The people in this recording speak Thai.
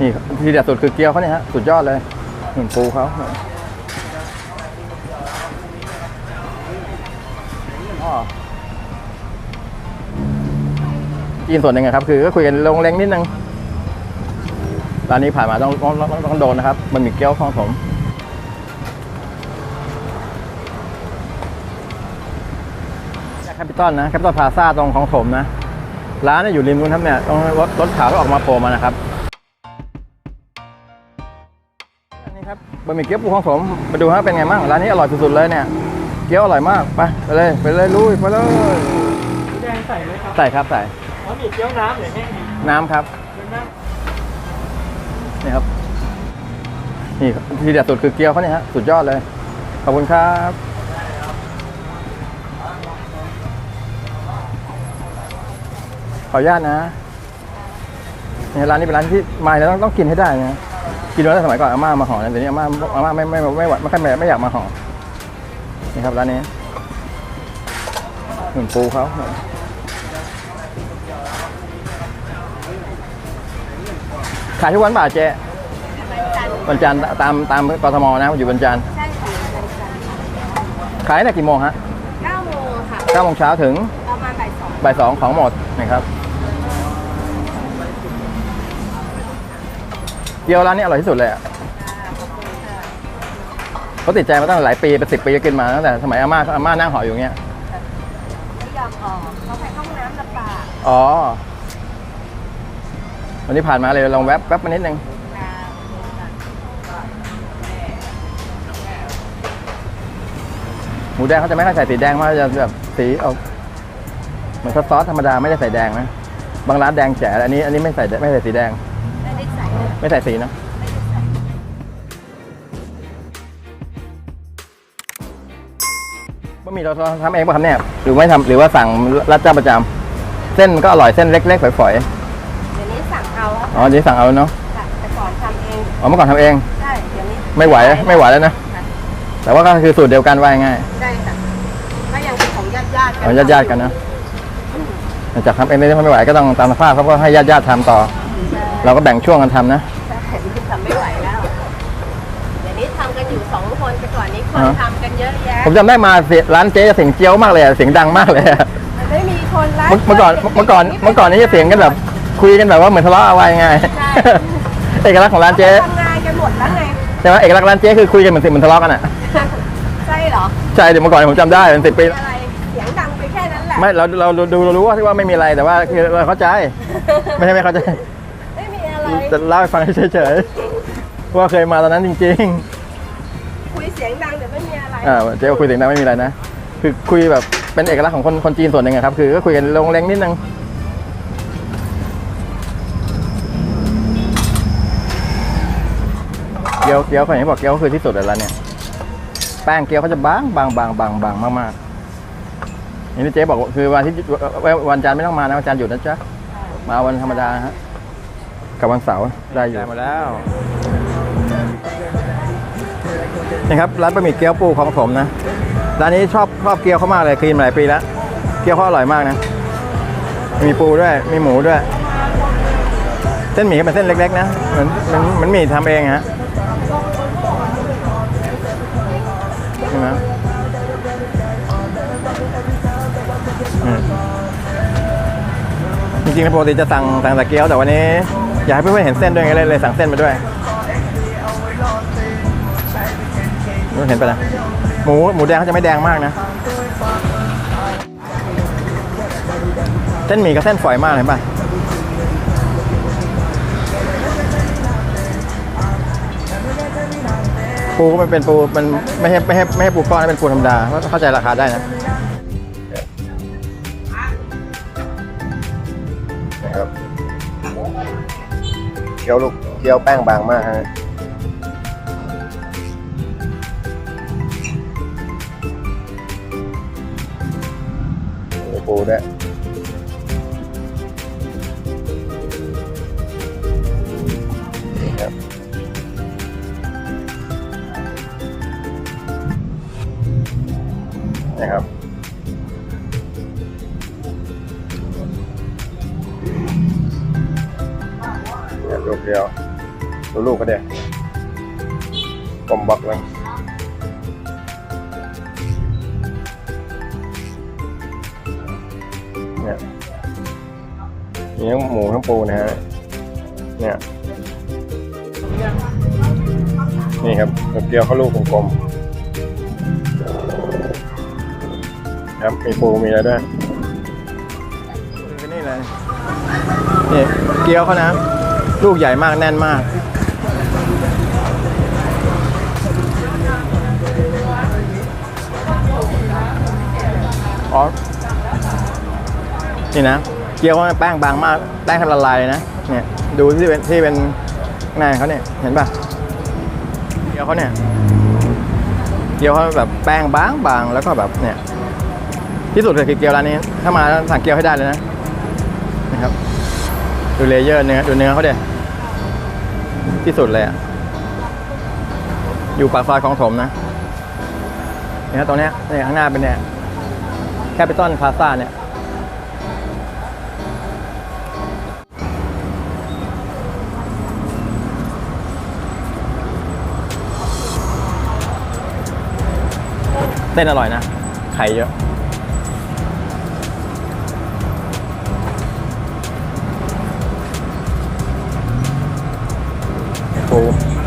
นี่ทีเด็ดสุดคือเกี๊ยวเขาเนี่ยฮะสุดยอดเลยหนึ่งปูเขาอ๋อกินส่วนหนึ่งครับ คือก็คุยกันลงเล้งนิดนึงร้านนี้ผ่านมาต้องต้องต้องต้องโดนนะครับ มันมีเกี๊ยวของผมแคปิตอลนะแคปิตอลพาซาตรงของผมนะ ร้านเนี่ยอยู่ริมนู้นครับเนี่ยตรงรถรถขาวก็ออกมาโผล่มานะครับ บบะหมี่เกี๊ยวปูของผมมาดูฮะเป็นไงบ้างร้านนี้อร่อยสุดๆเลยเนี่ย เกี๊ยวอร่อยมากไปไปเลยไปเลยลุยไปเลยแดงใส่ไหมครับใส่ครับใส่อ๋อมีเกี๊ยวน้ำหรือแห้งดีน้ำครับเกี๊ยวน้นี่ครับนี่ทีเด็ดสุดคือเกี๊ยวเขาเนี่ยฮะสุดยอดเลยขอบคุณครับขออนุญาตนะนี่ร้านนี้เป็นร้านที่มาแล้วต้องต้องกินให้ได้นะ กินมาตั้งแต่สมัยก่อนอาม่ามาห่อนะเดี๋ยวนี้อาม่าอาม่าไม่ไม่ไม่ไม่ไหวไม่ค่อยไม่ไม่อยากมาห่อนี่ครับร้านนี้หนึ่งปูเขาขายทุกวันป่ะเจ๊วันจันทร์ตามตามกทมนะอยู่วันจันทร์ใช่ค่ะวันจันทร์ขายตั้งแต่กี่โมงฮะ9โมงค่ะเก้าโมงเช้าถึงประมาณบ่ายสองบ่ายสองของหมดนะครับ เกี๊ยวร้านนี้อร่อยที่สุดเลยอะขอบคุณค่ะเขาติดใจมาตั้งหลายปีเป็นสิบปีก็กินมาตั้งแต่สมัยอาม่าอาม่านั่งห่ออยู่อย่างเงี้ยไม่ยอมออกเขาไปห้องน้ำลำบากอ๋อ วันนี้ผ่านมาเลยลองแวบแวบมานิดนึงค่ะหมูแดงเขาจะไม่ค่อยใส่สีแดงมากจะแบบสีเอาเหมือนซอสธรรมดาไม่ได้ใส่แดงนะบางร้านแดงแจ๋อันนี้อันนี้ไม่ใส่ไม่ใส่สีแดง ไม่ได้ใส่เลยไม่ใส่สีนะไม่ได้ใส่บะหมี่เราทำเองป่ะครับเนี่ยหรือไม่ทำหรือว่าสั่งรับจ้างประจำเส้นก็อร่อยเส้นเล็กๆฝอยเดี๋ยวนี้สั่งเอาแล้วๆอ๋อเดี๋ยวสั่งเอาเนาะค่ะแต่ก่อนทำเองอ๋อเมื่อก่อนทำเองใช่เดี๋ยวนี้ไม่ไหวไม่ไหวแล้วนะค่ะแต่ว่าก็คือสูตรเดียวกันว่าง่ายได้ค่ะก็ยังเป็นของญาติญาติๆกัเอาญาติๆกันนะจากทำเองได้ไม่ไหวก็ต้องตามสภาพเขาก็ให้ญาติๆทำต่อใช่ เราก็แบ่งช่วงกันทำนะใช่ทำไม่ไหวแล้วเดี๋ยวนี้ทำกันอยู่สองคนแต่ก่อนนี้คนอ่าฮะทำกันเยอะแยะผมจำได้มาเสียร้านเจ๊จะเสียงเจี๊ยวมากเลยอะเสียงดังมากเลยอะมันไม่มีคนรักเมื่อเมื่อก่อนเมื่อก่อนเมื่อก่อนนี่จะเสียงกันแบบคุยกันแบบว่าเหมือนทะเลาะอะไรไงเอกลักษณ์ของร้านเจ๊ทำงานกันหมดแล้วไงใช่ไหมเอกลักษณ์ร้านเจ๊คือคุยกันเหมือนเหมือนทะเลาะกันอะใช่เหรอใช่เดี๋ยวเมื่อก่อนผมจำได้เป็นสิบปีมีอะไรเสียงดังไปแค่นั้นแหละไม่เราเราเราดูเรารู้ว่าที่ว่าไม่มีอะไรแต่ว่าคือเราเข้าใจ ไม่ใช่ไม่เข้าใจไม่มีอะไร จะเล่าให้ฟังเฉยๆว่าเคยมาตอนนั้นจริง คุยเสียงดังแต่ไม่มีอะไร ๆ อ่าเจ๊ก็คุยเสียงดังไม่มีอะไรนะ คือคุยแบบเป็นเอกลักษณ์ของคนคนจีนส่วนหนึ่งอะครับ คือก็คุยกันลงเล้งนิดนึง เกี๊ยวเกี๊ยวเขาอย่างที่บอกเกี๊ยวคือที่สุดเลยร้านเนี่ย แป้งเกี๊ยวเขาจะบางบางบางบางบางมากๆอย่างที่เจ๊บอกว่าคือวันที่วันจันทร์ไม่ต้องมานะวันจันทร์หยุดนะจ๊ะ มาวันธรรมดาฮะ กับวันเสาร์ได้อยู่มาแล้วนี่ครับร้านบะหมี่เกี๊ยวปูของผมนะร้านนี้ชอบชอบเกี๊ยวเขามากเลยกินมาหลายปีแล้วเกี๊ยวเขาอร่อยมากนะ มีปูด้วยมีหมูด้วย เส้นหมี่ก็เป็นเส้นเล็กๆนะเหมือนเหมันเหมันหมี่ทำเองฮะใช่ไหมอืมจริงๆแล้วปกติจะสั่งสั่งแต่เกี๊ยวแต่วันนี้ อยากให้เพื่อนๆเห็นเส้นด้วยไงเลยเลยสั่งเส้นมาด้วยเห็นไปนะหมูหมูแดงเขาจะไม่แดงมากนะ เส้นหมี่กับเส้นฝอยมากเห็นปะปูก็มันเป็นปูมันไม่ใช่ไม่ใช่ไม่ใช่ปูก้อนนะเป็นปูธรรมดาเข้าใจราคาได้นะนะครับ เกี๊ยวลูกเกี๊ยวแป้งบางมากฮะโอ้โหด้วยนี่ครับนะครับ เดียวดูลูกก็เด็กกลมบักเลยเนี่ยมีทั้งหมูทั้งปูนะฮะเนี่ยนี่ครับเกี๊ยวเขาลูกกลมๆครับมีปูมีอะไรด้วยนี่เลยนี่เกี๊ยวเขานะ ลูกใหญ่มากแน่นมากอ๋อนี่นะเกี๊ยวเขาแป้งบางมากแป้งทำละลายเลยนะเนี่ยดูที่เป็นที่เป็นข้างเขาเนี่ยเห็นป่ะเกี๊ยวเขาเนี่ยเกี๊ยวเขาแบบแป้งบางบางๆแล้วก็แบบเนี่ยที่สุดเลยคือเกี๊ยวร้านนี้ ถ้ามาสั่งเกี๊ยวให้ได้เลยนะนะครับดูเลเยอร์เนื้อดูเนื้อเขาเด็ ที่สุดเลยอะอยู่ปากซอยของถมนะเนี่ยตรงเนี้ยเนี่ยข้างหน้าเป็นเนี่ยแคปิตอลพาซ่าเนี่ยเส้นอร่อยนะไข่เยอะ people